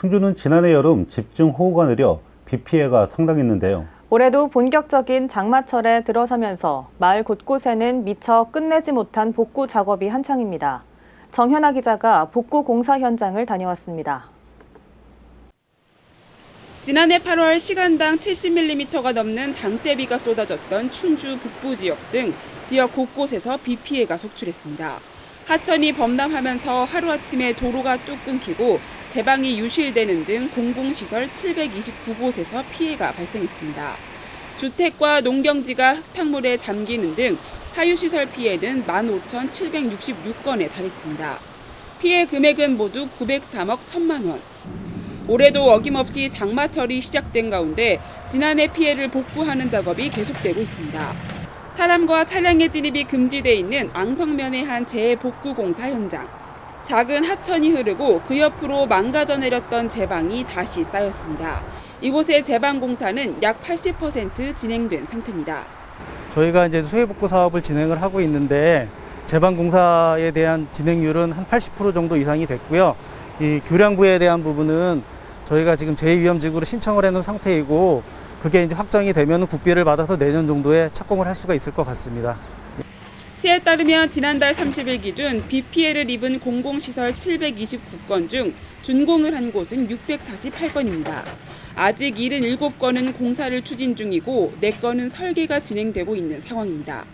충주는 지난해 여름 집중 호우가 느려 비 피해가 상당했는데요. 올해도 본격적인 장마철에 들어서면서 마을 곳곳에는 미처 끝내지 못한 복구 작업이 한창입니다. 정현아 기자가 복구 공사 현장을 다녀왔습니다. 지난해 8월 시간당 70mm가 넘는 장대비가 쏟아졌던 춘주 북부 지역 등 지역 곳곳에서 비 피해가 속출했습니다. 하천이 범람하면서 하루아침에 도로가 뚝 끊기고 제방이 유실되는 등 공공시설 729곳에서 피해가 발생했습니다. 주택과 농경지가 흙탕물에 잠기는 등 사유시설 피해는 15,766건에 달했습니다. 피해 금액은 모두 903억 1천만 원. 올해도 어김없이 장마철이 시작된 가운데 지난해 피해를 복구하는 작업이 계속되고 있습니다. 사람과 차량의 진입이 금지돼 있는 앙성면의 한 재복구 공사 현장. 작은 하천이 흐르고 그 옆으로 망가져 내렸던 제방이 다시 쌓였습니다. 이곳의 제방 공사는 약 80% 진행된 상태입니다. 저희가 이제 수해 복구 사업을 진행을 하고 있는데 제방 공사에 대한 진행률은 한 80% 정도 이상이 됐고요. 이 교량부에 대한 부분은 저희가 지금 제2위험지구로 신청을 해놓은 상태이고 그게 이제 확정이 되면 국비를 받아서 내년 정도에 착공을 할 수가 있을 것 같습니다. 시에 따르면 지난달 30일 기준 비 피해를 입은 공공시설 729건 중 준공을 한 곳은 648건입니다. 아직 77건은 공사를 추진 중이고 4건은 설계가 진행되고 있는 상황입니다.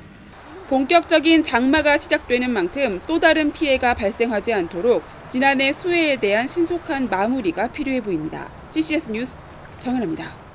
본격적인 장마가 시작되는 만큼 또 다른 피해가 발생하지 않도록 지난해 수해에 대한 신속한 마무리가 필요해 보입니다. CCS 뉴스 정현아입니다.